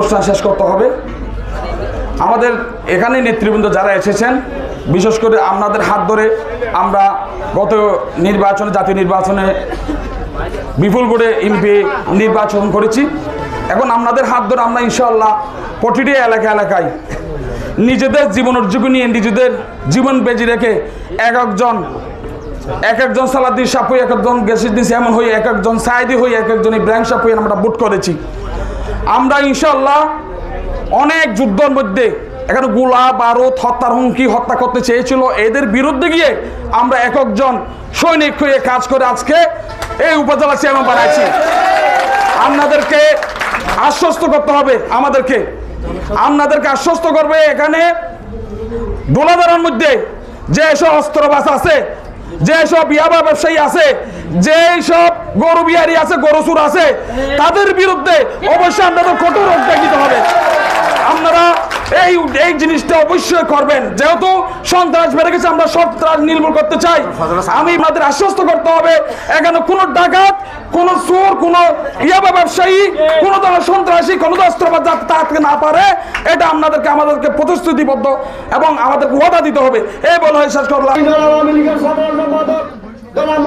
অনুষ্ঠান শেষ করতে হবে। আমাদের এখানে নেতৃবৃন্দ যারা এসেছেন, বিশেষ করে আপনাদের হাত ধরে আমরা গত নির্বাচনে, জাতীয় নির্বাচনে বিপুল করে এমপি নির্বাচন করেছি। এখন আপনাদের হাত ধরে আমরা ইনশাল্লাহ প্রতিটি এলাকা এলাকায় নিজেদের জীবনের ঝুঁকি নিয়ে, নিজেদের জীবন বেজি রেখে এক একজন এক একজন সালাদি সাপুই এক একজন গেসিদ্দিন এমন হয়ে এক একজন সাইদি হয়ে এক একজন ইব্রাহিম সাপুই আমরা বুট করেছি। আমরা ইনশাল্লাহ অনেক যুদ্ধের মধ্যে এখানে গোলা বারুদ হত্যার হুমকি, হত্যা করতে চেয়েছিল। এদের বিরুদ্ধে গিয়ে আমরা এক একজন সৈনিক হয়ে কাজ করে আজকে এই উপজেলা চেয়ারম্যান বানাইছি। আপনাদেরকে আশ্বস্ত করতে হবে, আমাদেরকে। আপনাদেরকে আশ্বস্ত করবে এখানে দোলাদারের মধ্যে যে সব অস্ত্রবাস আছে যে সব ইয়াবা ব্যবসায়ী আছে যে সব গরু বিহারি আছে গরু চুর আছে তাদের বিরুদ্ধে অবশ্যই আপনাদের কঠোর উদ্যোগ নিতে হবে। আপনারা এই এই জিনিসটা অবশ্যই করবেন। যেহেতু সন্ত্রাস বেড়ে গেছে আমরা সন্ত্রাস নির্মূল করতে চাই। আমি আপনাদের আশ্বস্ত করতে হবে এখানে কোনো ডাকাত কোন চোর কোন ইয়াবা ব্যবসায়ী কোন ধরনের সন্ত্রাসী কোন অস্ত্রবাদ যাতে তাকে না পারে এটা আপনাদেরকে আমাদেরকে প্রতিশ্রুতিবদ্ধ এবং আমাদেরকে ওয়াদা দিতে হবে। এই বলে শেষ করলাম। Con amor.